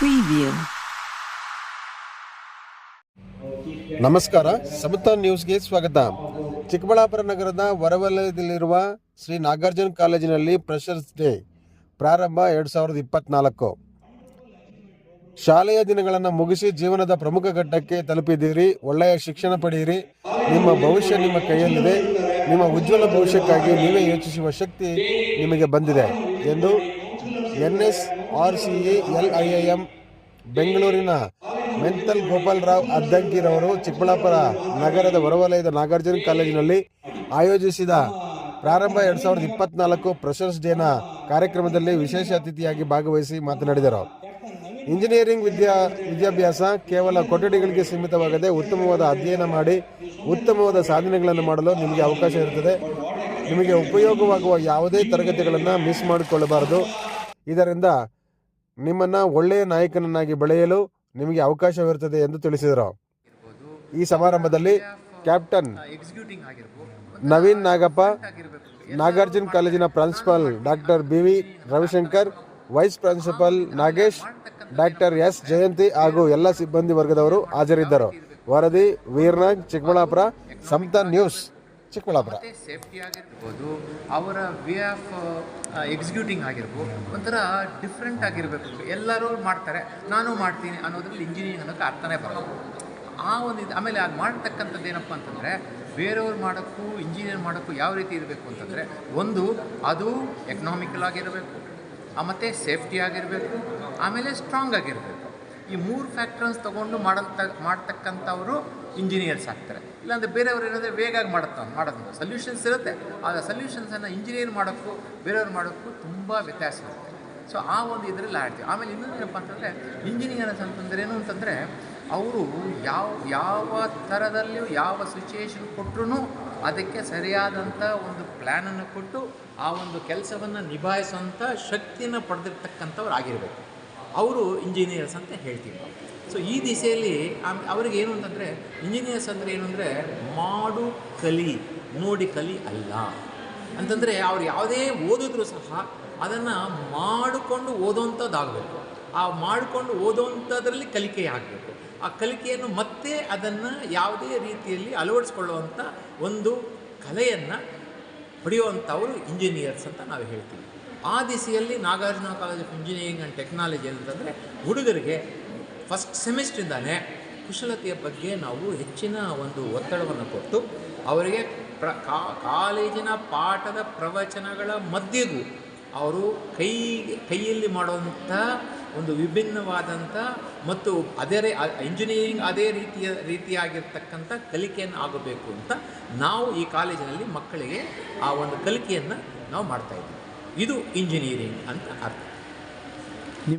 preview. ನಮಸ್ಕಾರ ಸಮತಾ ನ್ಯೂಸ್ಗೆ ಸ್ವಾಗತ. ಚಿಕ್ಕಬಳ್ಳಾಪುರ ನಗರದ ವರವಲಯದಲ್ಲಿರುವ ಶ್ರೀ ನಾಗಾರ್ಜುನ ಕಾಲೇಜಿನಲ್ಲಿ ಫ್ರೆಷರ್ಸ್ ಡೇ ಪ್ರಾರಂಭ ಎರಡು ಸಾವಿರದ ಇಪ್ಪತ್ನಾಲ್ಕು. ಶಾಲೆಯ ದಿನಗಳನ್ನು ಮುಗಿಸಿ ಜೀವನದ ಪ್ರಮುಖ ಘಟ್ಟಕ್ಕೆ ತಲುಪಿದ್ದೀರಿ, ಒಳ್ಳೆಯ ಶಿಕ್ಷಣ ಪಡೆಯಿರಿ. ನಿಮ್ಮ ಭವಿಷ್ಯ ನಿಮ್ಮ ಕೈಯಲ್ಲಿದೆ. ನಿಮ್ಮ ಉಜ್ವಲ ಭವಿಷ್ಯಕ್ಕಾಗಿ ನೀವೇ ಯೋಚಿಸುವ ಶಕ್ತಿ ನಿಮಗೆ ಬಂದಿದೆ ಎಂದು N S R C L I M ಬೆಂಗಳೂರಿನ ಮೆಂತಲ್ ಗೋಪಾಲರಾವ್ ಅದ್ದಂಕಿರವರು ಚಿಕ್ಕಬಳ್ಳಾಪುರ ನಗರದ ಹೊರವಲಯದ ನಾಗಾರ್ಜುನ ಕಾಲೇಜಿನಲ್ಲಿ ಆಯೋಜಿಸಿದ ಪ್ರಾರಂಭ ಎರಡು ಸಾವಿರದ ಇಪ್ಪತ್ನಾಲ್ಕು ಫ್ರೆಷರ್ಸ್ ಡೇನ ಕಾರ್ಯಕ್ರಮದಲ್ಲಿ ವಿಶೇಷ ಅತಿಥಿಯಾಗಿ ಭಾಗವಹಿಸಿ ಮಾತನಾಡಿದರು. ಇಂಜಿನಿಯರಿಂಗ್ ವಿದ್ಯಾ, ವಿದ್ಯಾಭ್ಯಾಸ ಕೇವಲ ಕೊಠಡಿಗಳಿಗೆ ಸೀಮಿತವಾಗದೆ ಉತ್ತಮವಾದ ಅಧ್ಯಯನ ಮಾಡಿ, ಉತ್ತಮವಾದ ಸಾಧನೆಗಳನ್ನು ಮಾಡಲು ನಿಮಗೆ ಅವಕಾಶ ಇರುತ್ತದೆ. ನಿಮಗೆ ಉಪಯೋಗವಾಗುವ ಯಾವುದೇ ತರಗತಿಗಳನ್ನು ಮಿಸ್ ಮಾಡಿಕೊಳ್ಳಬಾರದು. ಇದರಿಂದ ನಿಮ್ಮನ್ನು ಒಳ್ಳೆಯ ನಾಯಕನನ್ನಾಗಿ ಬೆಳೆಯಲು ನಿಮಗೆ ಅವಕಾಶವಿರುತ್ತದೆ ಎಂದು ತಿಳಿಸಿದರು. ಈ ಸಮಾರಂಭದಲ್ಲಿ ಕ್ಯಾಪ್ಟನ್ ನವೀನ್ ನಾಗಪ್ಪ, ನಾಗಾರ್ಜುನ ಕಾಲೇಜಿನ principal doctor B V Ravishankar, vice principal Nagesh, doctor S Jayanti ಹಾಗೂ ಎಲ್ಲ ಸಿಬ್ಬಂದಿ ವರ್ಗದವರು ಹಾಜರಿದ್ದರು. ವರದಿ, ವೀರ್ನಾಗ್, ಚಿಕ್ಕಬಳ್ಳಾಪುರ ಸಮತಾ ನ್ಯೂಸ್. ಚಿಕ್ಕಬಳ್ಳಾಪುರ. ಸೇಫ್ಟಿ ಆಗಿರ್ಬೋದು, ಅವರ ವೇ ಆಫ್ ಎಕ್ಸಿಕ್ಯೂಟಿಂಗ್ ಆಗಿರ್ಬೋದು, ಒಂಥರ ಡಿಫ್ರೆಂಟ್ ಆಗಿರಬೇಕು. ಎಲ್ಲರೂ ಮಾಡ್ತಾರೆ, ನಾನು ಮಾಡ್ತೀನಿ ಅನ್ನೋದ್ರಲ್ಲಿ ಇಂಜಿನಿಯರಿಂಗ್ ಅನ್ನೋಕ್ಕೆ ಅರ್ಥನೇ ಬರೋದು ಆ ಒಂದು ಇದು, ಆಮೇಲೆ ಅದು ಮಾಡ್ತಕ್ಕಂಥದ್ದು ಏನಪ್ಪ ಅಂತಂದರೆ, ಬೇರೆಯವ್ರು ಮಾಡೋಕ್ಕೂ ಇಂಜಿನಿಯರ್ ಮಾಡೋಕ್ಕೂ ಯಾವ ರೀತಿ ಇರಬೇಕು ಅಂತಂದರೆ, ಒಂದು, ಅದು ಎಕನಾಮಿಕಲ್ ಆಗಿರಬೇಕು ಮತ್ತು ಸೇಫ್ಟಿ ಆಗಿರಬೇಕು, ಆಮೇಲೆ ಸ್ಟ್ರಾಂಗ್ ಆಗಿರಬೇಕು. ಈ ಮೂರು ಫ್ಯಾಕ್ಟ್ರನ್ಸ್ ತೊಗೊಂಡು ಮಾಡಂತ ಮಾಡ್ತಕ್ಕಂಥವರು ಇಂಜಿನಿಯರ್ಸ್ ಆಗ್ತಾರೆ. ಇಲ್ಲಾಂದರೆ ಬೇರೆಯವ್ರು ಏನಂದರೆ ವೇಗಾಗಿ ಮಾಡುತ್ತ ಮಾಡೋದು ಸೊಲ್ಯೂಷನ್ಸ್ ಇರುತ್ತೆ ಆ ಸೊಲ್ಯೂಷನ್ಸನ್ನು ಇಂಜಿನಿಯರ್ ಮಾಡೋಕ್ಕೂ, ಬೇರೆಯವ್ರು ಮಾಡೋಕ್ಕೂ ತುಂಬ ವ್ಯತ್ಯಾಸ ಇರುತ್ತೆ. ಸೊ ಆ ಒಂದು ಇದರಲ್ಲಿ ಆಡ್ತೀವಿ. ಆಮೇಲೆ ಇನ್ನೊಂದು ಏನಪ್ಪ ಅಂತಂದರೆ ಇಂಜಿನಿಯರ್ಸ್ ಅಂತಂದ್ರೆ ಏನು ಅಂತಂದರೆ, ಅವರು ಯಾವ ಯಾವ ಥರದಲ್ಲಿಯೂ ಯಾವ ಸಿಚುಯೇಷನ್ ಕೊಟ್ಟರು ಅದಕ್ಕೆ ಸರಿಯಾದಂಥ ಒಂದು ಪ್ಲ್ಯಾನನ್ನು ಕೊಟ್ಟು, ಆ ಒಂದು ಕೆಲಸವನ್ನು ನಿಭಾಯಿಸುವಂಥ ಶಕ್ತಿಯನ್ನು ಪಡೆದಿರ್ತಕ್ಕಂಥವ್ರು ಆಗಿರಬೇಕು. ಅವರು ಇಂಜಿನಿಯರ್ಸ್ ಅಂತ ಹೇಳ್ತೀವಿ. ಸೊ ಈ ದಿಸೆಯಲ್ಲಿ ಅವ್ರಿಗೆ ಏನು ಅಂತಂದರೆ ಇಂಜಿನಿಯರ್ಸ್ ಅಂದರೆ ಏನು ಅಂದರೆ, ಮಾಡು, ಕಲಿ, ನೋಡಿ, ಕಲಿ ಅಲ್ಲ. ಅಂತಂದರೆ, ಅವ್ರು ಯಾವುದೇ ಓದಿದ್ರು ಸಹ ಅದನ್ನು ಮಾಡಿಕೊಂಡು ಓದೋವಂಥದ್ದಾಗಬೇಕು ಆ ಮಾಡಿಕೊಂಡು ಓದೋವಂಥದ್ರಲ್ಲಿ ಕಲಿಕೆ ಆಗಬೇಕು. ಆ ಕಲಿಕೆಯನ್ನು ಮತ್ತೆ ಅದನ್ನು ಯಾವುದೇ ರೀತಿಯಲ್ಲಿ ಅಳವಡಿಸ್ಕೊಳ್ಳುವಂಥ ಒಂದು ಕಲೆಯನ್ನು ಪಡೆಯುವಂಥವ್ರು ಇಂಜಿನಿಯರ್ಸ್ ಅಂತ ನಾವು ಹೇಳ್ತೀವಿ. ಆ ದಿಸೆಯಲ್ಲಿ Nagarjuna college of engineering and technology ಅಂತಂದರೆ ಹುಡುಗರಿಗೆ ಫಸ್ಟ್ ಸೆಮಿಸ್ಟ್ರಿಂದಾನೇ ಕುಶಲತೆಯ ಬಗ್ಗೆ ನಾವು ಹೆಚ್ಚಿನ ಒಂದು ಒತ್ತಡವನ್ನು ಕೊಟ್ಟು ಅವರಿಗೆ ಪ್ರ ಕಾಲೇಜಿನ ಪಾಠದ ಪ್ರವಚನಗಳ ಮಧ್ಯೆಗೂ ಅವರು ಕೈ, ಕೈಯಲ್ಲಿ ಮಾಡುವಂಥ ಒಂದು ವಿಭಿನ್ನವಾದಂಥ ಮತ್ತು ಅದೇ ಇಂಜಿನಿಯರಿಂಗ್ ಅದೇ ರೀತಿಯ, ರೀತಿಯಾಗಿರ್ತಕ್ಕಂಥ ಕಲಿಕೆಯನ್ನು ಆಗಬೇಕು ಅಂತ ನಾವು ಈ ಕಾಲೇಜಿನಲ್ಲಿ ಮಕ್ಕಳಿಗೆ ಆ ಒಂದು ಕಲಿಕೆಯನ್ನು ನಾವು ಮಾಡ್ತಾಯಿದ್ದೀವಿ ಇದು ಇಂಜಿನಿಯರಿಂಗ್ ಅಂತ ಅರ್ಥ.